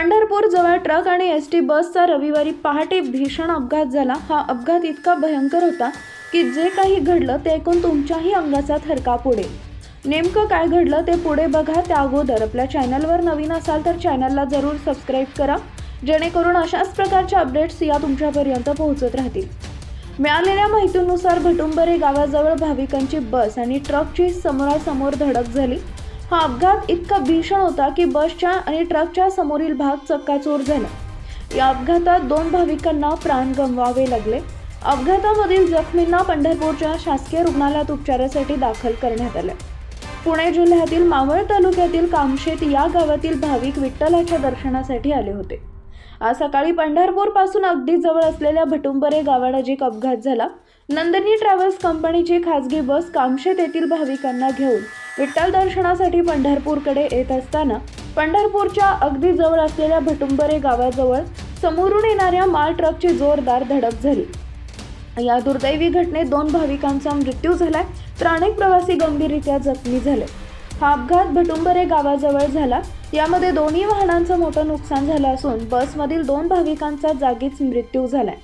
पंढरपूर जवळ ट्रक आणि S T बसचा रविवारी पहाटे भीषण अपघात झाला. हा अपघात इतका भयंकर होता की जे काही घडलं ते ऐकून तुमच्याही अंगाचा थरकाप उडेल नेमकं काय घडलं ते पुढे बघा. त्या अगोदर आपल्या चॅनलवर नवीन असाल तर चॅनलला जरूर सबस्क्राईब करा. जेणेकरून अशाच प्रकारच्या अपडेट्स या तुमच्यापर्यंत पोहोचत राहतील. मिळालेल्या माहितीनुसार भटुंबरे गावाजवळ भाविकांची बस आणि ट्रकची समोरासमोर धडक झाली. हा अपघात इतका भीषण होता की बसच्या आणि ट्रकच्या समोरील भाग चक्काचूर झाला. या अपघातात दोन भाविकांना प्राण गमवावे लागले. अपघातामधील जखमींना पंढरपूरच्या शासकीय रुग्णालयात उपचारासाठी दाखल करण्यात आले. पुणे जिल्ह्यातील मावळ तालुक्यातील कामशेत या गावातील भाविक विठ्ठलाच्या दर्शनासाठी आले होते. आज सकाळी पंढरपूरपासून अगदी जवळ असलेल्या भटुंबरे गावानजीक अपघात झाला. नंदिनी ट्रॅव्हल्स कंपनीची खासगी बस कामशेत येथील भाविकांना घेऊन विठ्ठल दर्शनासाठी पंढरपूरकडे येत असताना पंढरपूरच्या अगदी जवळ असलेल्या भटुंबरे गावाजवळ समोरून येणाऱ्या माल ट्रकची जोरदार धडक झाली. या दुर्दैवी घटनेत दोन भाविकांचा मृत्यू झालाय. तर अनेक प्रवासी गंभीररित्या जखमी झाले. हा अपघात भटुंबरे गावाजवळ झाला. यामध्ये दोन्ही वाहनांचं मोठं नुकसान झालं असून बसमधील दोन भाविकांचा जागीच मृत्यू झालाय.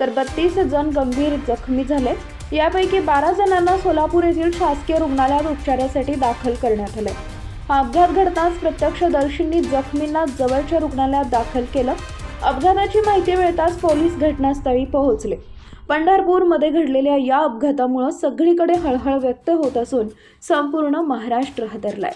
तर बत्तीस जण गंभीर जखमी झाले यापैकी बारा जणांना सोलापूर येथील शासकीय रुग्णालयात उपचारासाठी दाखल करण्यात आले. हा अपघात घडताच प्रत्यक्षदर्शींनी जखमींना जवळच्या रुग्णालयात दाखल केलं. अपघाताची माहिती मिळताच पोलीस घटनास्थळी पोहोचले. पंढरपूरमध्ये घडलेल्या या अपघातामुळं सगळीकडे हळहळ व्यक्त होत असून संपूर्ण महाराष्ट्र हादरलाय.